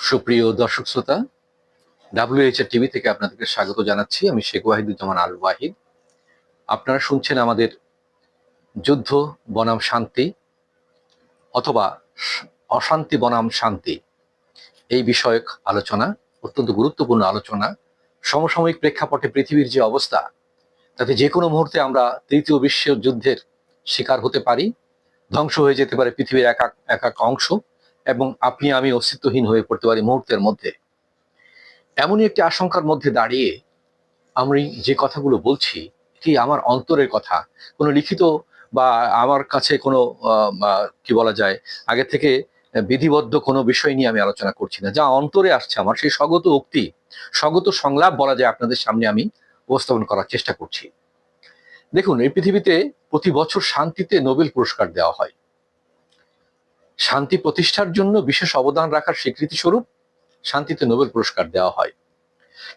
সুপ্রিয় দর্শক শ্রোতা ডাব্লিউএইচআর টিভি থেকে আপনাদেরকে স্বাগত জানাচ্ছি। আমি শেখ ওয়াহিদুজ্জামান আল ওয়াহিদ। আপনারা শুনছেন আমাদের যুদ্ধ বনাম শান্তি অথবা অশান্তি বনাম শান্তি। এই বিষয়ক আলোচনা, অত্যন্ত গুরুত্বপূর্ণ আলোচনা, সমসাময়িক প্রেক্ষাপটে পৃথিবীর যে অবস্থা, তাতে যে কোনো মুহূর্তে আমরা তৃতীয় বিশ্ব যুদ্ধের শিকার হতে পারি, ধ্বংস হয়ে যেতে পারে পৃথিবীর এক এক- অংশ। এবং আপনি আমি অস্তিত্বহীন হয়ে পড়তে পারি মুহূর্তের মধ্যে। এমনই একটি আশঙ্কার মধ্যে দাঁড়িয়ে আমি যে কথাগুলো বলছি, এটি আমার অন্তরের কথা। কোনো লিখিত বা আমার কাছে কোনো কি বলা যায়, আগে থেকে বিধিবদ্ধ কোনো বিষয় নিয়ে আমি আলোচনা করছি না। যা অন্তরে আসছে আমার, সেই স্বগত উক্তি, স্বগত সংলাপ বলা যায় আপনাদের সামনে আমি উপস্থাপন করার চেষ্টা করছি। দেখুন, এই পৃথিবীতে প্রতি বছর শান্তিতে নোবেল পুরস্কার দেওয়া হয়। শান্তি প্রতিষ্ঠার জন্য বিশেষ অবদান রাখার স্বীকৃতি স্বরূপ শান্তিতে নোবেল পুরস্কার দেওয়া হয়।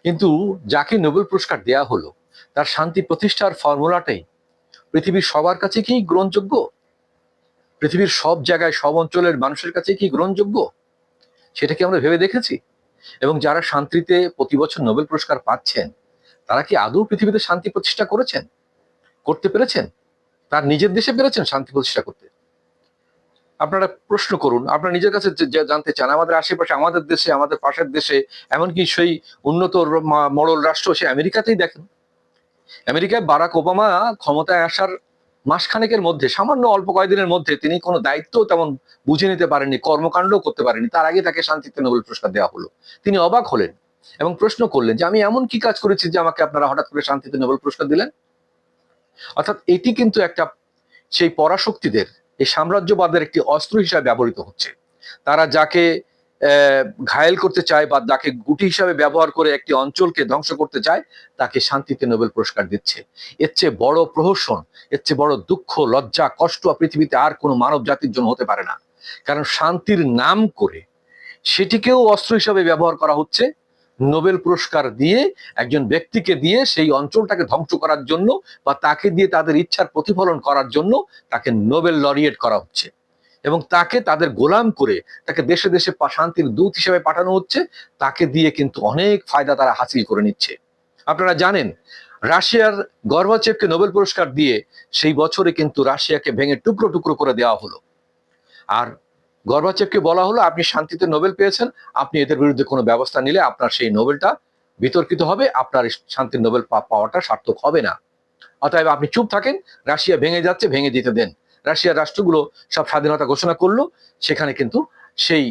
কিন্তু যাকে নোবেল পুরস্কার দেওয়া হলো, তার শান্তি প্রতিষ্ঠার ফর্মুলাটাই পৃথিবীর সবার কাছে কি গ্রহণযোগ্য? পৃথিবীর সব জায়গায়, সব অঞ্চলের মানুষের কাছে কি গ্রহণযোগ্য? সেটা কি আমরা ভেবে দেখেছি? এবং যারা শান্তিতে প্রতি বছর নোবেল পুরস্কার পাচ্ছেন, তারা কি আদৌ পৃথিবীতে শান্তি প্রতিষ্ঠা করেছেন? করতে পেরেছেন? তার নিজের দেশে পেরেছেন শান্তি প্রতিষ্ঠা করতে? আপনারা প্রশ্ন করুন, আপনারা নিজের কাছে জানতে চান, আমাদের আশেপাশে, আমাদের দেশে, আমাদের পাশের দেশে, এমনকি সেই উন্নত র- মা- মডেল রাষ্ট্র সে আমেরিকাতেই দেখেন। আমেরিকায় বারাক ওবামা ক্ষমতায় আসার মাসখানেকের মধ্যে, সামান্য অল্প কয়েকদিনের মধ্যে তিনি কোনো দায়িত্ব তেমন বুঝে নিতে পারেননি, কর্মকাণ্ডও করতে পারেননি। তার আগে তাকে শান্তিতে নোবেল পুরস্কার দেওয়া হলো। তিনি অবাক হলেন এবং প্রশ্ন করলেন যে, আমি এমন কি কাজ করেছি যে আমাকে আপনারা হঠাৎ করে শান্তিতে নোবেল পুরস্কার দিলেন? অর্থাৎ এটি কিন্তু একটা সেই পরাশক্তিদের এই সাম্রাজ্যবাদের একটি অস্ত্র হিসাবে ব্যবহৃত হচ্ছে। তারা যাকে ঘায়েল করতে চায় বা যাকে গুটি হিসাবে ব্যবহার করে একটি অঞ্চলকে ধ্বংস করতে চায়, তাকে শান্তিতে নোবেল পুরস্কার দিচ্ছে। এর চেয়ে বড় প্রহসন, এর চেয়ে বড় দুঃখ, লজ্জা, কষ্ট পৃথিবীতে আর কোনো মানব জাতির জন্য হতে পারে না। কারণ শান্তির নাম করে সেটিকেও অস্ত্র হিসাবে ব্যবহার করা হচ্ছে। নোবেল পুরস্কার দিয়ে একজন ব্যক্তিকে দিয়ে সেই অঞ্চলটাকে ধ্বংস করার জন্য বা তাকে দিয়ে তাদের ইচ্ছার প্রতিফলন করার জন্য তাকে নোবেল লরিয়েট করা হচ্ছে। এবং তাকে তাদের গোলাম করে তাকে দেশে দেশে শান্তির দূত হিসেবে পাঠানো হচ্ছে, তাকে দিয়ে কিন্তু অনেক ফায়দা তারা হাসিল করে নিচ্ছে। আপনারা জানেন, রাশিয়ার গর্বাচেপকে নোবেল পুরস্কার দিয়ে সেই বছরে কিন্তু রাশিয়াকে ভেঙে টুকরো টুকরো করে দেওয়া হলো। আর গর্বাচেপকে বলা হলো, আপনি শান্তিতে নোবেল পেয়েছেন, আপনি এদের বিরুদ্ধে কোনো ব্যবস্থা নিলে আপনার সেই নোবেলটা বিতর্কিত হবে, আপনার শান্তির নোবেল পাওয়াটা সার্থক হবে না। অতএব আপনি চুপ থাকেন, রাশিয়া ভেঙে যাচ্ছে, ভেঙে দিতে দেন। রাশিয়ার রাষ্ট্রগুলো সব স্বাধীনতা ঘোষণা করল, সেখানে কিন্তু সেই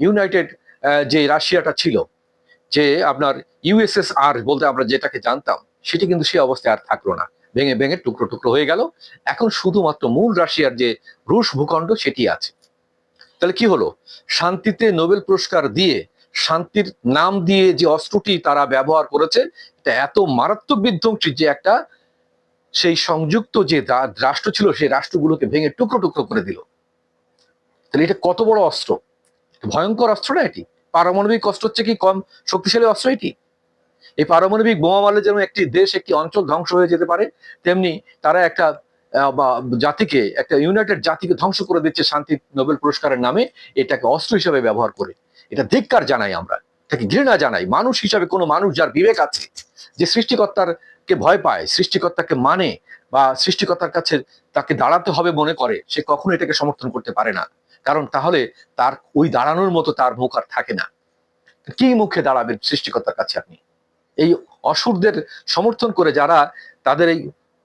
ইউনাইটেড যে রাশিয়াটা ছিল, যে আপনার ইউএসএসআর বলতে আমরা যেটাকে জানতাম, সেটি কিন্তু সেই অবস্থায় আর থাকল না। ভেঙে ভেঙে টুকরো টুকরো হয়ে গেল। এখন শুধুমাত্র মূল রাশিয়ার যে রুশ ভূখণ্ড, সেটি আছে। তাহলে কি হলো? শান্তিতে নোবেল পুরস্কার দিয়ে, শান্তির নাম দিয়ে যে অস্ত্রটি তারা ব্যবহার করেছে, এটা এত মারাত্মক বিধ্বংসী যে একটা সেই সংযুক্ত যে রাষ্ট্র ছিল, সেই রাষ্ট্রগুলোকে ভেঙে টুকরো টুকরো করে দিল। তাহলে এটা কত বড় অস্ত্র? ভয়ঙ্কর অস্ত্র না এটি? পারমাণবিক অস্ত্র হচ্ছে কি কম শক্তিশালী অস্ত্র এটি? এই পারমাণবিক বোমা মারলে যেমন একটি দেশ, একটি অঞ্চল ধ্বংস হয়ে যেতে পারে, তেমনি তারা একটা বা জাতিকে, একটা ইউনাইটেড জাতিকে ধ্বংস করে দিচ্ছে শান্তি নোবেল পুরস্কারের নামে, এটাকে অস্ত্র হিসেবে ব্যবহার করে। এটা ধিক্কার জানাই আমরা তাকে ঘৃণা জানাই। মানুষ হিসাবে কোনো মানুষ যার বিবেক আছে, যে সৃষ্টিকর্তার কে ভয় পায়, সৃষ্টিকর্তাকে মানে বা সৃষ্টিকর্তার কাছে তাকে দাঁড়াতে হবে মনে করে, সে কখনো এটাকে সমর্থন করতে পারে না। কারণ তাহলে তার, ওই দাঁড়ানোর মতো তার মুখ আর থাকে না। কি মুখে দাঁড়াবেন সৃষ্টিকর্তার কাছে আপনি? এই অসুরদের সমর্থন করে যারা তাদের এই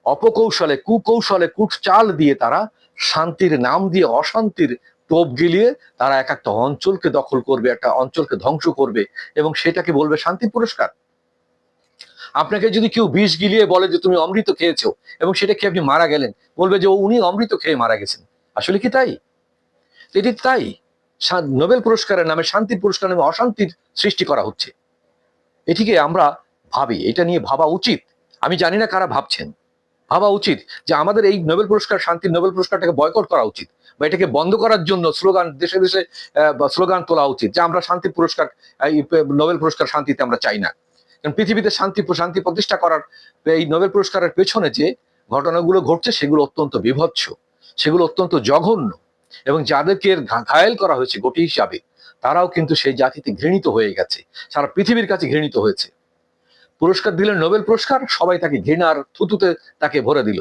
অপকৌশলে, কুকৌশলে কুটচাল দিয়ে তারা শান্তির নাম দিয়ে অশান্তির টোপ গিলিয়ে তারা এক একটা অঞ্চলকে দখল করবে, একটা অঞ্চলকে ধ্বংস করবে এবং সেটাকে বলবে শান্তি পুরস্কার। আপনাকে যদি কেউ বিষ গিলিয়ে বলে যে তুমি অমৃত খেয়েছো এবং সেটা খেয়ে আপনি মারা গেলেন, বলবে যে উনি অমৃত খেয়ে মারা গেছেন। আসলে কি তাই? এটি তাই। নোবেল পুরস্কারের নামে শান্তি পুরস্কার নামে অশান্তির সৃষ্টি করা হচ্ছে। এটিকে আমরা ভাবি, এটা নিয়ে ভাবা উচিত। আমি জানি না কারা ভাবছেন। ভাবা উচিত যে আমাদের এই নোবেল পুরস্কার, শান্তির নোবেল পুরস্কারটাকে বয়কট করা উচিত বা এটাকে বন্ধ করার জন্য স্লোগান দেশে দেশে স্লোগান তোলা উচিত যে আমরা শান্তি পুরস্কার নোবেল পুরস্কার শান্তিতে আমরা চাই না। কারণ পৃথিবীতে শান্তি শান্তি প্রতিষ্ঠা করার এই নোবেল পুরস্কারের পেছনে যে ঘটনাগুলো ঘটছে সেগুলো অত্যন্ত বিভৎস, সেগুলো অত্যন্ত জঘন্য এবং যাদেরকে ঘায়েল করা হয়েছে গতি হিসাবে, তারাও কিন্তু সেই জাতিতে ঘৃণিত হয়ে গেছে, সারা পৃথিবীর কাছে ঘৃণিত হয়েছে। পুরস্কার দিলেন নোবেল পুরস্কার, সবাই তাকে ঘৃণার থুতুতে তাকে ভরে দিল।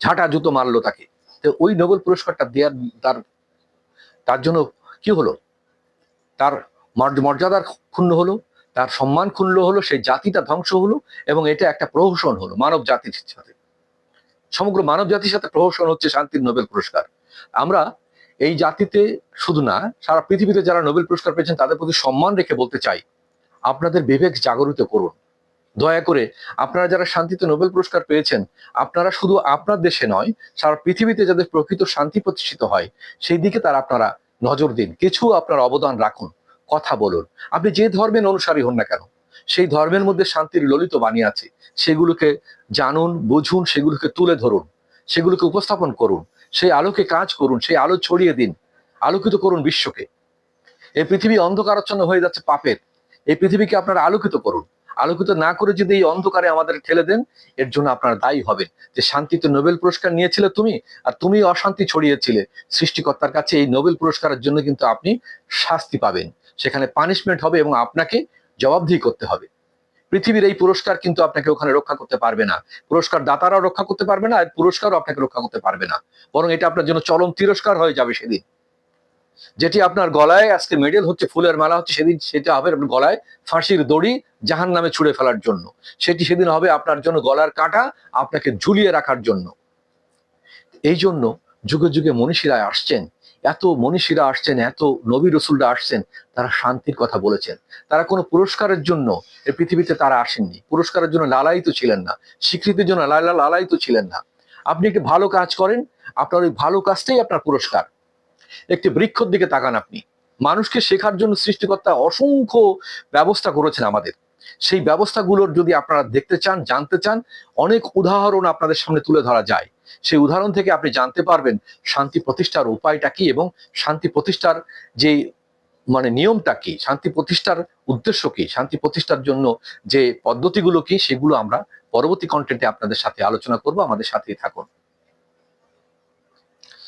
ঝাঁটা জুতো মারলো তাকে। তো ওই নোবেল পুরস্কারটা দেওয়ার তার তার জন্য কি হলো? তার মর্যাদার ক্ষুণ্ণ হলো, তার সম্মান ক্ষুণ্ণ হলো, সেই জাতিটা ধ্বংস হলো এবং এটা একটা প্রহসন হলো, মানব জাতির সাথে। সমগ্র মানব জাতির সাথে প্রহসন হচ্ছে শান্তির নোবেল পুরস্কার। আমরা এই জাতিতে শুধু না, সারা পৃথিবীতে যারা নোবেল পুরস্কার পেয়েছেন, তাদের প্রতি সম্মান রেখে বলতে চাই, আপনাদের বিবেক জাগরিত করুন। দয়া করে আপনারা যারা শান্তিতে নোবেল পুরস্কার পেয়েছেন, আপনারা শুধু আপনার দেশে নয়, সারা পৃথিবীতে যাদের প্রকৃত শান্তি প্রতিষ্ঠিত হয় সেই দিকে তার আপনারা নজর দিন। কিছু আপনার অবদান রাখুন, কথা বলুন। আপনি যে ধর্মের অনুসারী হন না কেন, সেই ধর্মের মধ্যে শান্তির ললিত বাণী আছে। সেগুলোকে জানুন, বুঝুন, সেগুলোকে তুলে ধরুন, সেগুলোকে উপস্থাপন করুন, সেই আলোকে কাজ করুন, সেই আলো ছড়িয়ে দিন, আলোকিত করুন বিশ্বকে। এই পৃথিবী অন্ধকারাচ্ছন্ন হয়ে যাচ্ছে পাপের। এই পৃথিবীকে আপনারা আলোকিত করুন। আলোকিত না করে যদি এই অন্ধকারে আমাদের ঠেলে দেন, এর জন্য আপনারা দায়ী হবেন। যে শান্তিতে নোবেল পুরস্কার নিয়েছিলে তুমি, আর তুমি অশান্তি ছড়িয়েছিলে, সৃষ্টিকর্তার কাছে এই নোবেল পুরস্কারের জন্য কিন্তু আপনি শাস্তি পাবেন। সেখানে পানিশমেন্ট হবে এবং আপনাকে জবাবদিহি করতে হবে। পৃথিবীর এই পুরস্কার কিন্তু আপনাকে ওখানে রক্ষা করতে পারবে না। পুরস্কার দাতারাও রক্ষা করতে পারবে না, আর পুরস্কারও আপনাকে রক্ষা করতে পারবে না। বরং এটা আপনার জন্য চরম তিরস্কার হয়ে যাবে সেদিন। যেটি আপনার গলায়, আজকে মেডেল হচ্ছে, ফুলের মালা হচ্ছে, সেদিন সেটা হবে আপনার গলায় ফাঁসির দড়ি জাহান নামে ছুড়ে ফেলার জন্য। সেটি সেদিন হবে আপনার জন্য গলার কাটা, আপনাকে ঝুলিয়ে রাখার জন্য। এই জন্য যুগে যুগে মনীষীরা আসছেন, এত মনীষীরা আসছেন, এত নবী রসুলরা আসছেন, তারা শান্তির কথা বলেছেন। তারা কোনো পুরস্কারের জন্য এই পৃথিবীতে তারা আসেননি। পুরস্কারের জন্য লালায়িত ছিলেন না। স্বীকৃতির জন্য লালা লালায়িত ছিলেন না। আপনি একটি ভালো কাজ করেন, আপনার ওই ভালো কাজটাই আপনার পুরস্কার। একটি বৃক্ষর দিকে তাকান আপনি। মানুষকে শেখার জন্য সৃষ্টিকর্তা অসংখ্য ব্যবস্থা করেছেন আমাদের। সেই ব্যবস্থাগুলোর যদি আপনারা দেখতে চান, জানতে চান, অনেক উদাহরণ আপনাদের সামনে তুলে ধরা যায়। সেই উদাহরণ থেকে আপনি জানতে পারবেন শান্তি প্রতিষ্ঠার উপায়টা কি এবং শান্তি প্রতিষ্ঠার যে মানে নিয়মটা কি, শান্তি প্রতিষ্ঠার উদ্দেশ্য কি, শান্তি প্রতিষ্ঠার জন্য যে পদ্ধতিগুলো কি, সেগুলো আমরা পরবর্তী কন্টেন্টে আপনাদের সাথে আলোচনা করব। আমাদের সাথেই থাকুন।